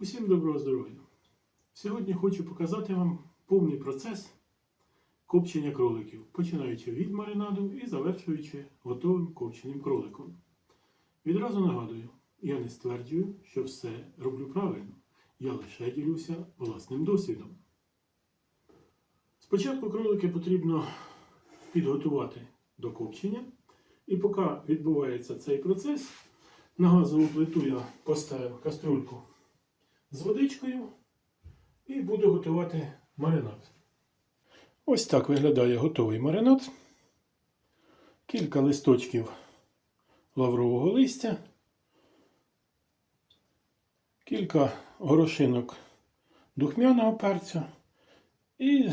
Усім доброго здоров'я! Сьогодні хочу показати вам повний процес копчення кроликів, починаючи від маринаду і завершуючи готовим копченим кроликом. Відразу нагадую, я не стверджую, що все роблю правильно. Я лише ділюся власним досвідом. Спочатку кролики потрібно підготувати до копчення, і поки відбувається цей процес, на газову плиту я поставив каструльку з водичкою і буду готувати маринад. Ось так виглядає готовий маринад. Кілька листочків лаврового листя, кілька горошинок духмяного перцю і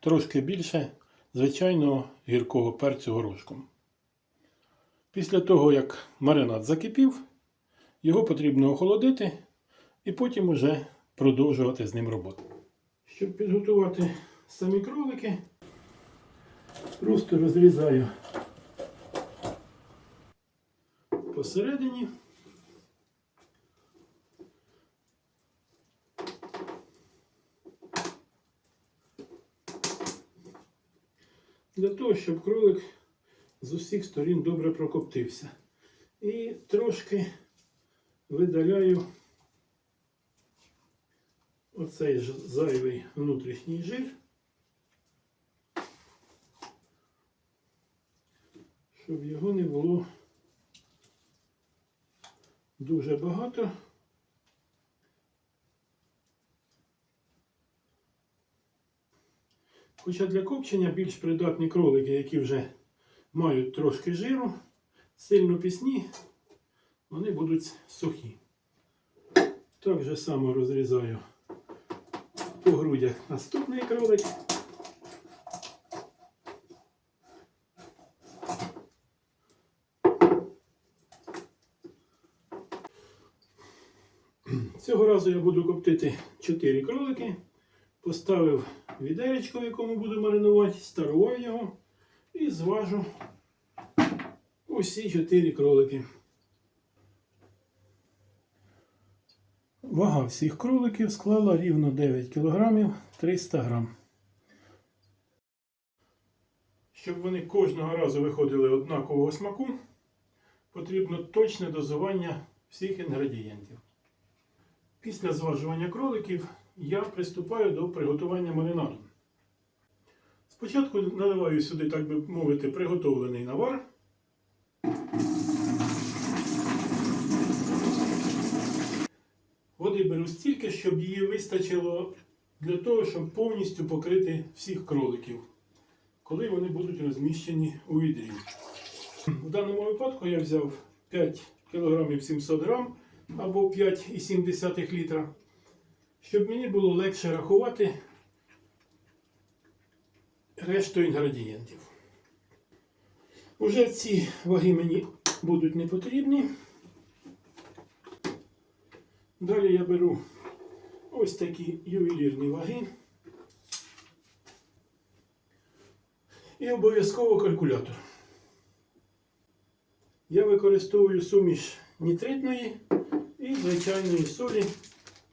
трошки більше звичайного гіркого перцю горошком. Після того, як маринад закипів, його потрібно охолодити і потім уже продовжувати з ним роботу. Щоб підготувати самі кролики, просто розрізаю посередині. Для того, щоб кролик з усіх сторін добре прокоптився. І трошки видаляю оцей ж зайвий внутрішній жир, щоб його не було дуже багато. Хоча для копчення більш придатні кролики, які вже мають трошки жиру, сильно пісні, вони будуть сухі. Так же само розрізаю по грудях наступний кролик. Цього разу я буду коптити 4 кролики. Поставив відеречко, в якому буду маринувати, старував його і зважу усі 4 кролики. Вага всіх кроликів склала рівно 9 кг 300 г. Щоб вони кожного разу виходили однакового смаку, потрібно точне дозування всіх інгредієнтів. Після зважування кроликів я приступаю до приготування маринаду. Спочатку наливаю сюди, так би мовити, приготовлений навар. Води беру стільки, щоб її вистачило для того, щоб повністю покрити всіх кроликів, коли вони будуть розміщені у відрі. В даному випадку я взяв 5 кг 700 г або 5,7 літра, щоб мені було легше рахувати решту інгредієнтів. Уже ці ваги мені будуть не потрібні. Далі я беру ось такі ювелірні ваги. І обов'язково калькулятор. Я використовую суміш нітритної і звичайної солі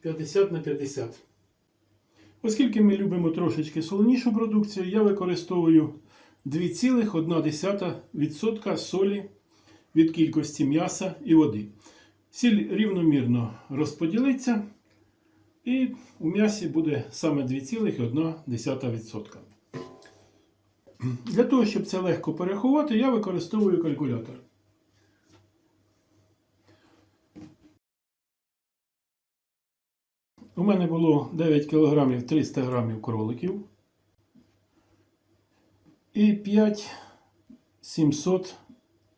50 на 50. Оскільки ми любимо трошечки солонішу продукцію, я використовую 2,1% солі від кількості м'яса і води. Сіль рівномірно розподілиться, і у м'ясі буде саме 2,1%. Для того, щоб це легко порахувати, я використовую калькулятор. У мене було 9 кг 300 г кроликів і 5 700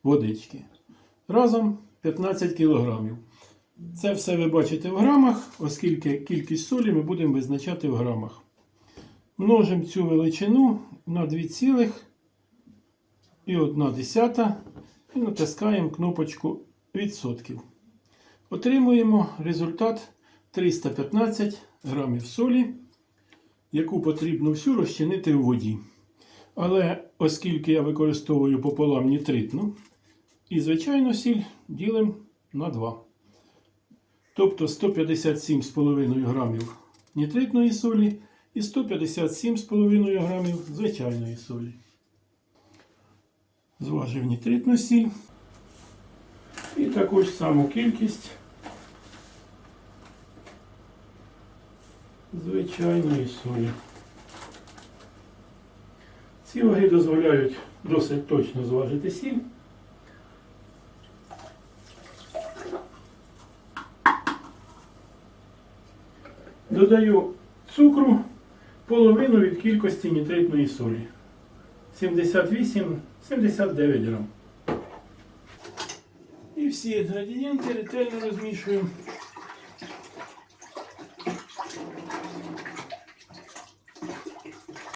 водички. Разом 15 кг. Це все ви бачите в грамах, оскільки кількість солі ми будемо визначати в грамах. Множимо цю величину на 2,1 і натискаємо кнопочку відсотків. Отримуємо результат 315 грамів солі, яку потрібно всю розчинити у воді. Але оскільки я використовую пополам нітритну, і звичайно сіль ділимо на 2. Тобто 157,5 грамів нітритної солі і 157,5 грамів звичайної солі. Зважив нітритну сіль. І таку ж саму кількість звичайної солі. Ці ваги дозволяють досить точно зважити сіль. Додаю цукру половину від кількості нітритної солі. 78-79 грам. І всі інгредієнти ретельно розмішую.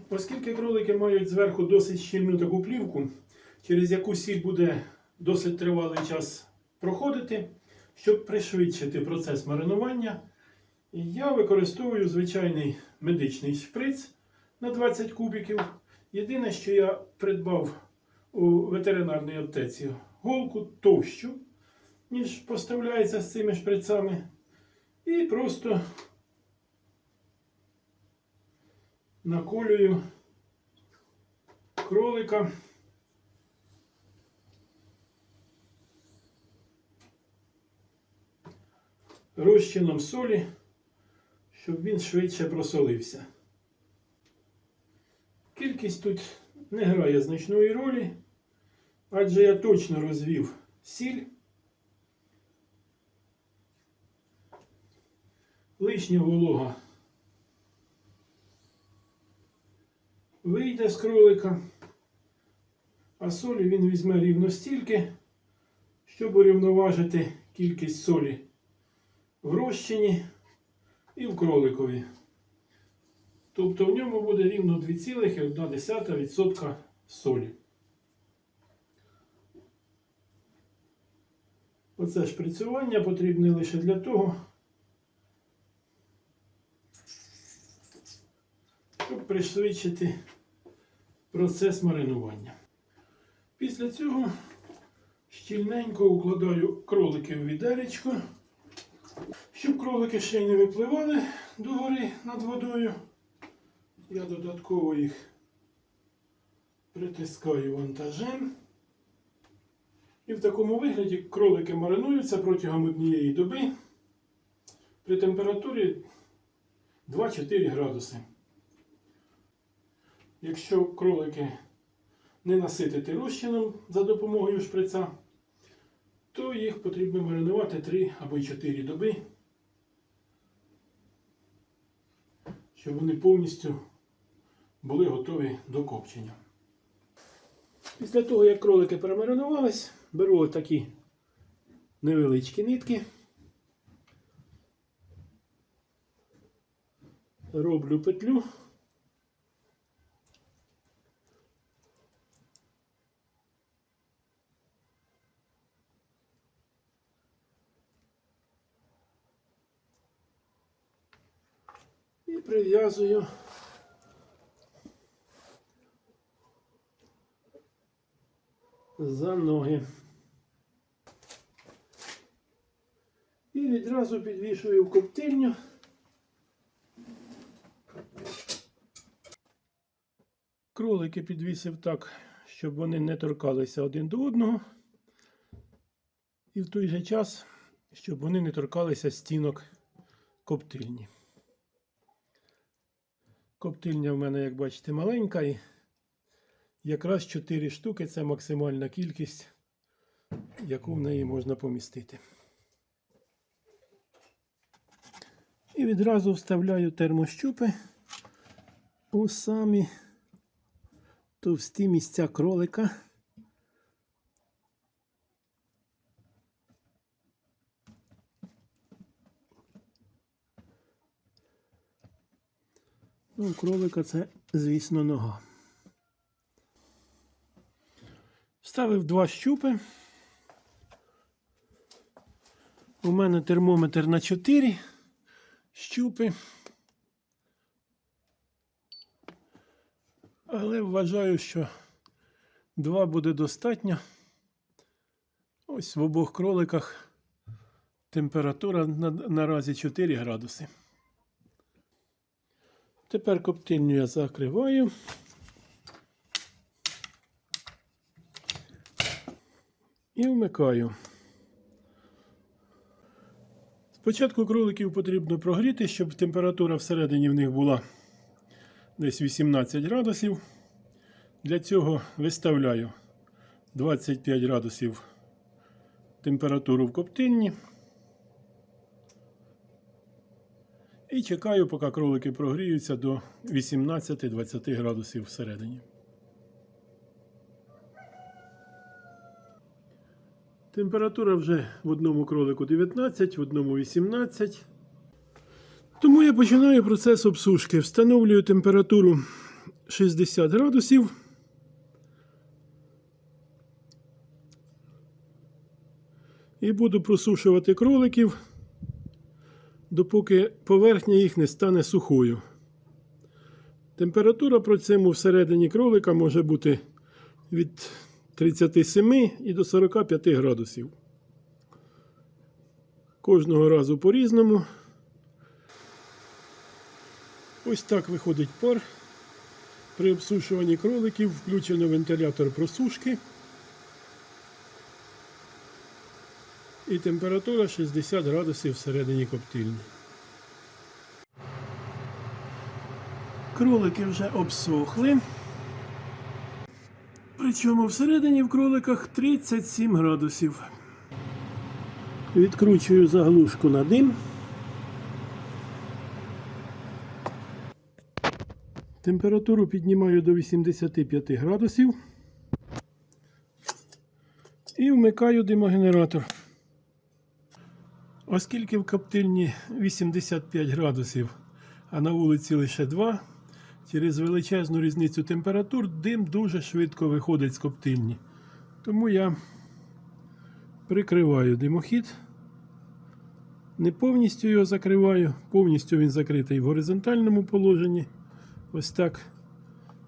Оскільки кролики мають зверху досить щільну таку плівку, через яку сіль буде досить тривалий час проходити, щоб пришвидшити процес маринування, я використовую звичайний медичний шприц на 20 кубиків. Єдине, що я придбав у ветеринарній аптеці голку товщу, ніж поставляється з цими шприцами. І просто наколюю кролика. Розчином солі, щоб він швидше просолився. Кількість тут не грає значної ролі, адже я точно розвів сіль. Лишня волога вийде з кролика, а солі він візьме рівно стільки, щоб урівноважити кількість солі в розчині і в кроликові. Тобто в ньому буде рівно 2,1% солі. Оце шприцювання потрібне лише для того, щоб пришвидшити процес маринування. Після цього щільненько укладаю кролики в відеречко, щоб кролики ще й не випливали догори над водою. Я додатково їх притискаю вантажем. І в такому вигляді кролики маринуються протягом однієї доби при температурі 2-4 градуси. Якщо кролики не наситити розчином за допомогою шприца, то їх потрібно маринувати 3 або 4 доби, щоб вони повністю були готові до копчення. Після того, як кролики перемаринувались, беру отакі невеличкі нитки, роблю петлю. І прив'язую за ноги. І відразу підвішую в коптильню. Кролики підвісив так, щоб вони не торкалися один до одного. І в той же час, щоб вони не торкалися стінок коптильні. Коптильня в мене, як бачите, маленька. І якраз 4 штуки це максимальна кількість, яку в неї можна помістити. І відразу вставляю термощупи у самі товсті місця кролика. Ну, кролика це, звісно, нога. Вставив два щупи. У мене термометр на 4 щупи. Але вважаю, що два буде достатньо. Ось в обох кроликах Температура наразі 4 градуси. Тепер коптильню я закриваю. І вмикаю. Спочатку кроликів потрібно прогріти, щоб температура всередині в них була десь 18 градусів. Для цього виставляю 25 градусів температуру в коптильні. І чекаю, поки кролики прогріються до 18-20 градусів всередині. Температура вже в одному кролику 19, в одному 18. Тому я починаю процес обсушки. Встановлюю температуру 60 градусів. І буду просушувати кроликів, допоки поверхня їх не стане сухою. Температура при всередині кролика може бути від 37 і до 45 градусів. Кожного разу по-різному. Ось так виходить пар. При обсушуванні кроликів включено вентилятор просушки. І температура 60 градусів всередині коптильні. Кролики вже обсохли. Причому всередині в кроликах 37 градусів. Відкручую заглушку на дим. Температуру піднімаю до 85 градусів. І вмикаю димогенератор. Оскільки в коптильні 85 градусів, а на вулиці лише 2, через величезну різницю температур дим дуже швидко виходить з коптильні. Тому я прикриваю димохід. Не повністю його закриваю, повністю він закритий в горизонтальному положенні. Ось так.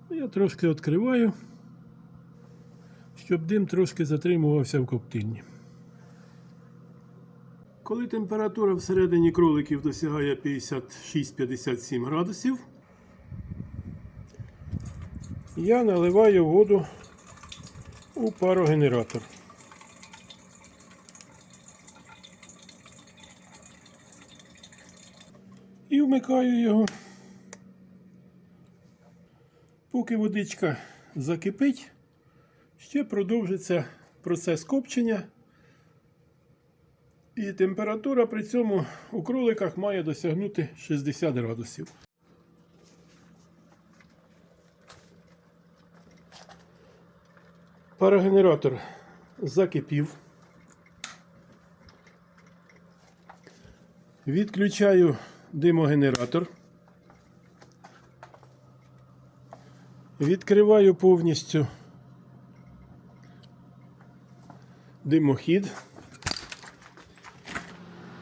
Я трошки відкриваю, щоб дим трошки затримувався в коптильні. Коли температура всередині кроликів досягає 56-57 градусів, я наливаю воду у парогенератор. І вмикаю його. Поки водичка закипить, ще продовжиться процес копчення. І температура при цьому у кроликах має досягнути 60 градусів. Парогенератор закипів. Відключаю димогенератор. Відкриваю повністю димохід.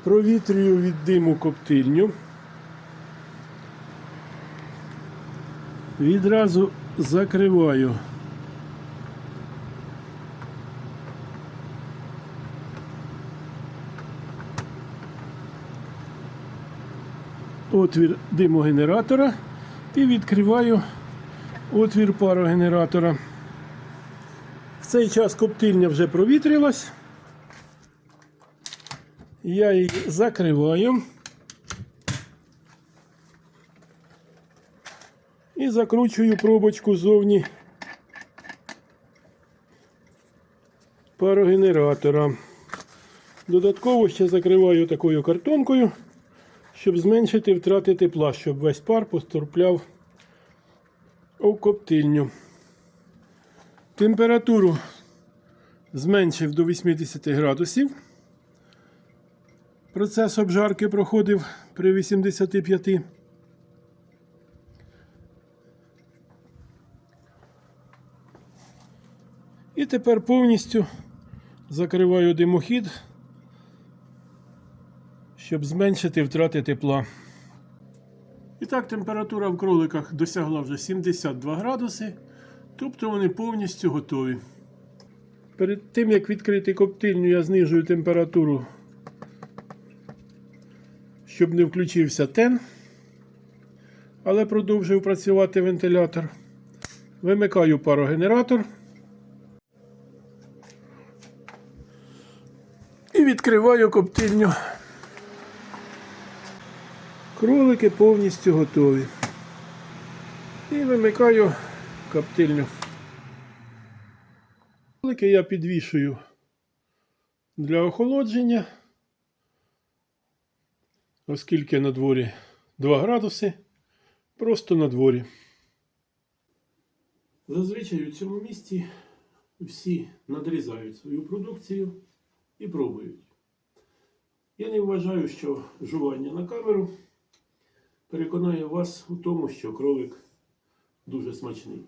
Провітрюю від диму коптильню. Відразу закриваю. Отвір димогенератора і відкриваю отвір парогенератора. В цей час коптильня вже провітрилась. Я її закриваю і закручую пробочку ззовні парогенератора. Додатково ще закриваю такою картонкою, щоб зменшити втрати тепла, щоб весь пар поступляв у коптильню. Температуру зменшив до 80 градусів. Процес обжарки проходив при 85. І тепер повністю закриваю димохід, щоб зменшити втрати тепла. І так, температура в кроликах досягла вже 72 градуси, тобто вони повністю готові. Перед тим як відкрити коптильню, я знижую температуру щоб не включився тен, але продовжив працювати вентилятор. Вимикаю парогенератор. І відкриваю коптильню. Кролики повністю готові. І вимикаю коптильню. Кролики я підвішую для охолодження, оскільки на дворі 2 градуси, просто на дворі. Зазвичай у цьому місці всі надрізають свою продукцію і пробують. Я не вважаю, що жування на камеру переконає вас у тому, що кролик дуже смачний.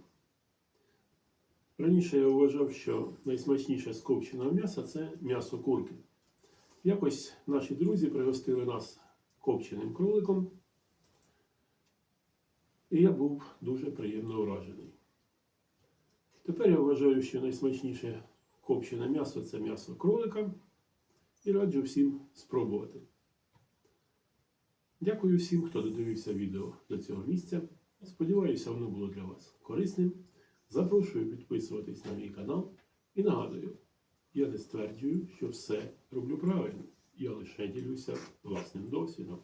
Раніше я вважав, що найсмачніше з копченого м'яса це м'ясо курки. Якось наші друзі пригостили нас копченим кроликом, і я був дуже приємно вражений. Тепер я вважаю, що найсмачніше копчене м'ясо це м'ясо кролика і раджу всім спробувати. Дякую всім, хто додивився відео до цього місця. Сподіваюся, воно було для вас корисним. Запрошую підписуватись на мій канал і нагадую, я не стверджую, що все роблю правильно. Я лише ділюся власним досвідом.